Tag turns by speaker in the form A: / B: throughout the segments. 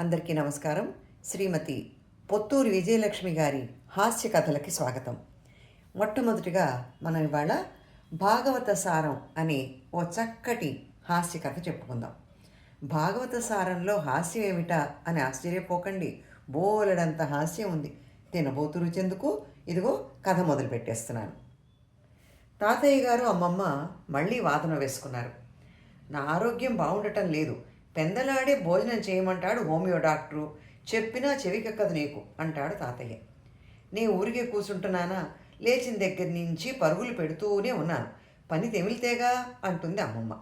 A: అందరికీ నమస్కారం. శ్రీమతి పొత్తూరు విజయలక్ష్మి గారి హాస్య కథలకి స్వాగతం. మొట్టమొదటిగా మనం ఇవాళ భాగవత సారం అనే ఓ చక్కటి హాస్య కథ చెప్పుకుందాం. భాగవత సారంలో హాస్యం ఏమిటా అని ఆశ్చర్యపోకండి. బోలెడంత హాస్యం ఉంది. తినబోతు రుచెందుకు. ఇదిగో కథ మొదలు పెట్టేస్తున్నాను తాతయ్య గారు అమ్మమ్మ మళ్ళీ వాదన వేసుకున్నారు. నా ఆరోగ్యం బాగుండటం లేదు. పెందలాడే భోజనం చేయమంటాడు హోమియో డాక్టరు. చెప్పినా చెవికెక్కదు నీకు అంటాడు తాతయ్య. నే ఊరికే కూర్చుంటున్నానా లేచిన దగ్గర నుంచి పరుగులు పెడుతూనే ఉన్నాను. పని తెమిలితేగా అంటుంది అమ్మమ్మ.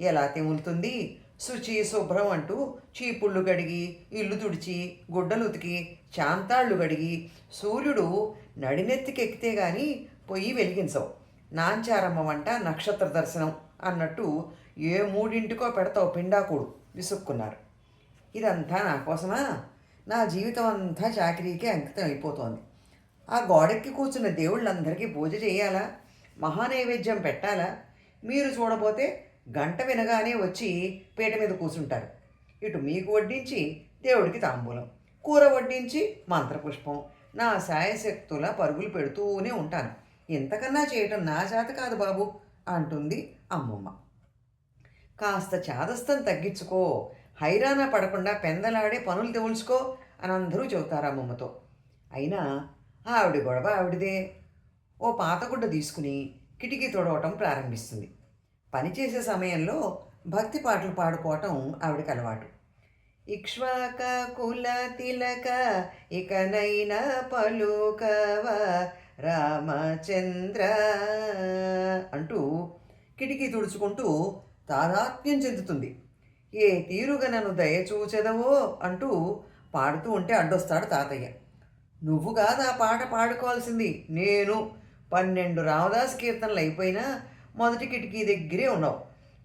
A: ఎలా తెములుతుంది? శుచి శుభ్రం అంటూ చీపుళ్ళు గడిగి ఇల్లు తుడిచి గుడ్డలు ఉతికి చాంతాళ్ళు గడిగి సూర్యుడు నడినెత్తికెక్కితే గాని పొయ్యి వెలిగించవు. నాంచారమ్మ వంట నక్షత్ర దర్శనం. అన్నట్టు ఏ మూడింటికో పెడతావు పిండాకుడు విసుక్కున్నారు. ఇదంతా నా కోసమా? నా జీవితం అంతా చాకరీకే అంకితం అయిపోతోంది. ఆ గోడెక్కి కూర్చున్న దేవుళ్ళందరికీ పూజ చేయాలా? మహానైవేద్యం పెట్టాలా? మీరు చూడబోతే గంట వినగానే వచ్చి పీట మీద కూర్చుంటారు. ఇటు మీకు వడ్డించి దేవుడికి తాంబూలం కూర వడ్డించి మంత్రపుష్పం నా సాయశక్తుల పరుగులు పెడుతూనే ఉంటాను. ఇంతకన్నా చేయటం నా చేత కాదు బాబు అంటుంది అమ్మమ్మ. కాస్త చాదస్తం తగ్గించుకో హైరాణ పడకుండా పెందలాడే పనులు తెవుల్చుకో అని అందరూ చెబుతారు అమ్మమ్మతో. అయినా ఆవిడ గొడవ ఆవిడదే. ఓ పాతగుడ్డ తీసుకుని కిటికీ తొడవటం ప్రారంభిస్తుంది. పనిచేసే సమయంలో భక్తి పాటలు పాడుకోవటం ఆవిడకి అలవాటు. ఇక్ష్వాక కుల తిలక ఇకనైనా పలుకవ రామచంద్ర అంటూ కిటికీ తుడుచుకుంటూ తాదాత్మ్యం చెందుతుంది. ఏ తీరుగా నన్ను దయచూచెదవో అంటూ పాడుతూ ఉంటే అడ్డొస్తాడు తాతయ్య. నువ్వు కాదు ఆ పాట పాడుకోవాల్సింది. నేను పన్నెండు రామదాస్ కీర్తనలు అయిపోయినా మొదటి కిటికీ దగ్గరే ఉన్నావు.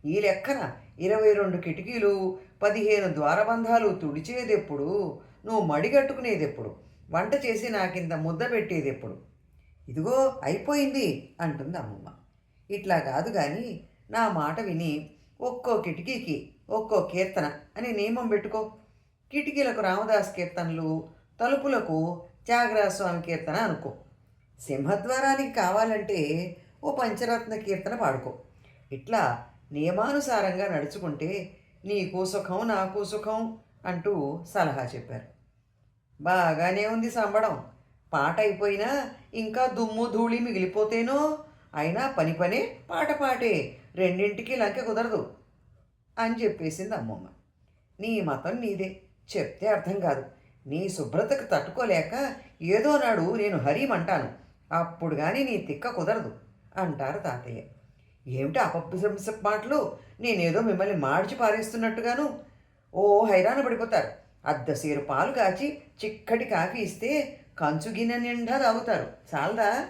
A: ఈ లెక్కన ఇరవై రెండు కిటికీలు పదిహేను ద్వారబంధాలు తుడిచేదెప్పుడు నువ్వు మడిగట్టుకునేదెప్పుడు వంట చేసి నాకింత ముద్ద పెట్టేదెప్పుడు. ఇదిగో అయిపోయింది అంటుంది అమ్మమ్మ. ఇట్లా కాదు కానీ నా మాట విని ఒక్కో కిటికీకి ఒక్కో కీర్తన అని నియమం పెట్టుకో. కిటికీలకు రామదాస్ కీర్తనలు తలుపులకు త్యాగరాజస్వామి కీర్తన అనుకో. సింహద్వారానికి కావాలంటే ఓ పంచరత్న కీర్తన పాడుకో. ఇట్లా నియమానుసారంగా నడుచుకుంటే నీకు సుఖం నాకు సుఖం అంటూ సలహా చెప్పారు. బాగానే ఉంది సంబడం. పాట అయిపోయినా ఇంకా దుమ్ము ధూళి మిగిలిపోతేనో అయినా పని పనే పాట పాటే. రెండింటికి లంక కుదరదు అని చెప్పేసింది అమ్మమ్మ. నీ మతం నీదే చెప్తే అర్థం కాదు. నీ శుభ్రతకు తట్టుకోలేక ఏదో నాడు నేను హరిమంటాను అప్పుడు కానీ నీ తిక్క కుదరదు అంటారు తాతయ్య. ఏమిటి అపశంస మాటలు? నేనేదో మిమ్మల్ని మార్చి పారేస్తున్నట్టుగాను. ఓ హైరాణ పడిపోతారు. అద్దసేరు పాలు కాచి చిక్కటి కాఫీ ఇస్తే కంచు గిన్నె నిండా తాగుతారు. చాలదా?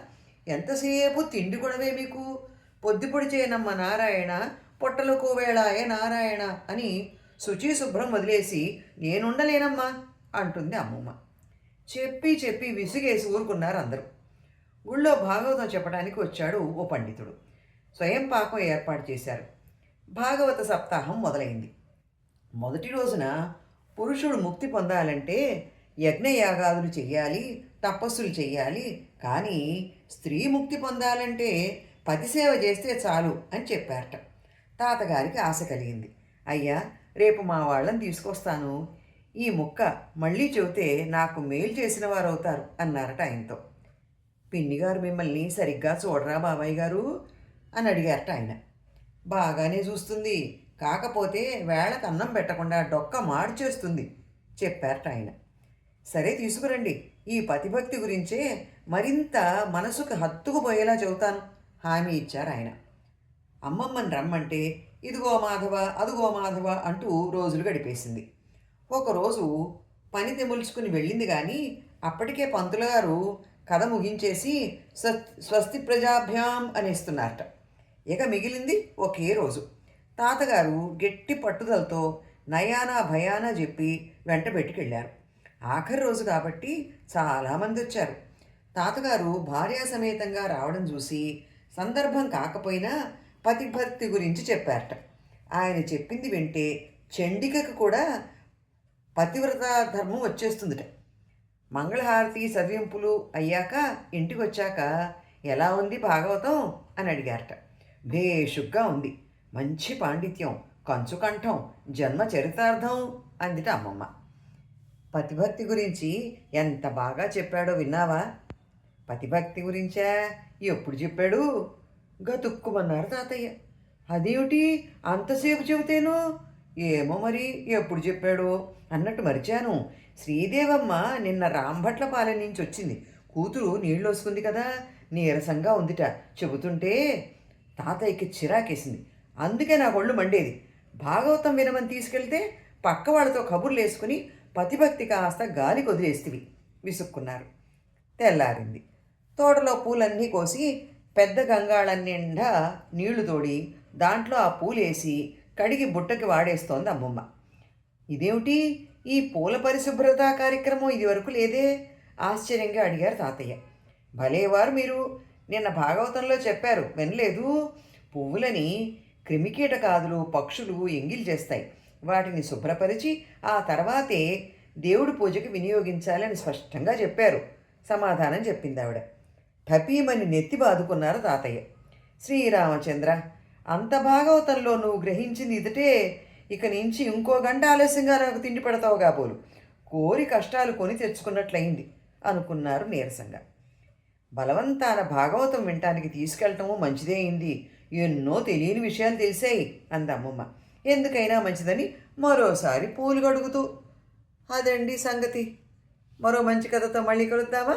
A: ఎంతసేపు తిండి గొడవే మీకు? పొద్దుపొడి చేయనమ్మ నారాయణ పొట్టలకు వేళాయే నారాయణ అని శుచి శుభ్రం వదిలేసి నేనుండలేనమ్మా అంటుంది అమ్మమ్మ. చెప్పి చెప్పి విసిగేసి ఊరుకున్నారు అందరూ. ఊళ్ళో భాగవతం చెప్పడానికి వచ్చాడు ఓ పండితుడు. స్వయం పాకం ఏర్పాటు చేశారు. భాగవత సప్తాహం మొదలైంది. మొదటి రోజున పురుషుడు ముక్తి పొందాలంటే యజ్ఞయాగాదులు చెయ్యాలి తపస్సులు చెయ్యాలి కానీ స్త్రీ ముక్తి పొందాలంటే పతిసేవ చేస్తే చాలు అని చెప్పారట. తాతగారికి ఆశ కలిగింది. అయ్యా రేపు మా వాళ్ళని తీసుకొస్తాను. ఈ ముక్క మళ్ళీ చెబితే నాకు మేలు చేసిన వారు అవుతారు అన్నారట ఆయనతో. పిన్నిగారు మిమ్మల్ని సరిగ్గా చూడరా బాబాయ్ గారు? అని అడిగారట ఆయన. బాగానే చూస్తుంది. కాకపోతే వేళకు అన్నం పెట్టకుండా డొక్క మాడిచేస్తుంది చెప్పారట ఆయన. సరే తీసుకురండి. ఈ పతిభక్తి గురించే మరింత మనసుకు హత్తుకుపోయేలా చెబుతాను. హామీ ఇచ్చారు ఆయన. అమ్మమ్మని రమ్మంటే ఇదిగో మాధవ అదిగో మాధవ అంటూ రోజులు గడిపేసింది. ఒకరోజు పని తెములుచుకుని వెళ్ళింది కానీ అప్పటికే పంతులు గారు కథ ముగించేసి స్వ స్వస్తి ప్రజాభ్యాం అనేస్తున్నారట. ఇక మిగిలింది ఒకే రోజు. తాతగారు గట్టి పట్టుదలతో నయానా భయానా చెప్పి వెంట పెట్టుకెళ్ళారు ఆఖరి రోజు కాబట్టి చాలామంది వచ్చారు. తాతగారు భార్యా సమేతంగా రావడం చూసి సందర్భం కాకపోయినా పతిభక్తి గురించి చెప్పారట. ఆయన చెప్పింది వింటే చండికకు కూడా పతివ్రత ధర్మం వచ్చేస్తుందిట. మంగళహారతి సవ్యంపులు అయ్యాక ఇంటికి వచ్చాక ఎలా ఉంది భాగవతం అని అడిగారట. భేషుగ్గా ఉంది. మంచి పాండిత్యం కంచు కంఠం జన్మ చరితార్థం అందిట అమ్మమ్మ. పతిభక్తి గురించి ఎంత బాగా చెప్పాడో విన్నావా? పతిభక్తి గురించా? ఎప్పుడు చెప్పాడు? గతుక్కుమన్నారు తాతయ్య. అదేమిటి? అంతసేపు చెబితేను? ఏమో మరి ఎప్పుడు చెప్పాడో? అన్నట్టు మరిచాను. శ్రీదేవమ్మ నిన్న రాంభట్ల పాలెం నుంచి వచ్చింది. కూతురు నీళ్ళు వస్తుంది కదా? నీరసంగా ఉందిట. చెబుతుంటే తాతయ్యకి చిరాకేసింది. అందుకే నా ఒళ్ళు మండేది. భాగవతం వినమని తీసుకెళ్తే పక్క వాళ్ళతో కబుర్లు వేసుకుని పతిభక్తి కాస్త గాలి కొదిలేస్తివి విసుక్కున్నారు. తెల్లారింది. తోటలో పూలన్నీ కోసి పెద్ద గంగాళం నిండా నీళ్ళు తోడి దాంట్లో ఆ పూలేసి కడిగి బుట్టకి వాడేస్తోంది అమ్మమ్మ. ఇదేమిటి? ఈ పూల పరిశుభ్రత కార్యక్రమం ఇదివరకు లేదే? ఆశ్చర్యంగా అడిగారు తాతయ్య. భలేవారు మీరు. నిన్న భాగవతంలో చెప్పారు వినలేదు. పువ్వులని క్రిమికీటకాదులు పక్షులు ఎంగిల్ చేస్తాయి. వాటిని శుభ్రపరిచి ఆ తర్వాతే దేవుడి పూజకి వినియోగించాలని స్పష్టంగా చెప్పారు. సమాధానం చెప్పింది ఆవిడ. టపీమని నెత్తి బాదుకున్నారు తాతయ్య. శ్రీరామచంద్ర అంత భాగవతంలో నువ్వు గ్రహించింది ఇదటే ఇక నుంచి ఇంకో గంట ఆలస్యంగా నాకు తిండి పెడతావు కాబోలు. కోరి కష్టాలు కొని తెచ్చుకున్నట్లయింది అనుకున్నారు నీరసంగా. బలవంతాన భాగవతం వినటానికి తీసుకెళ్ళటము మంచిదే అయింది. ఎన్నో తెలియని విషయాలు తెలిసాయి అంది అమ్మమ్మ. ఎందుకైనా మంచిదని మరోసారి పూలు కడుగుతూ అదండి సంగతి. మరో మంచి కథతో మళ్ళీ కలుద్దామా?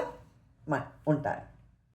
A: మా ఉంటాను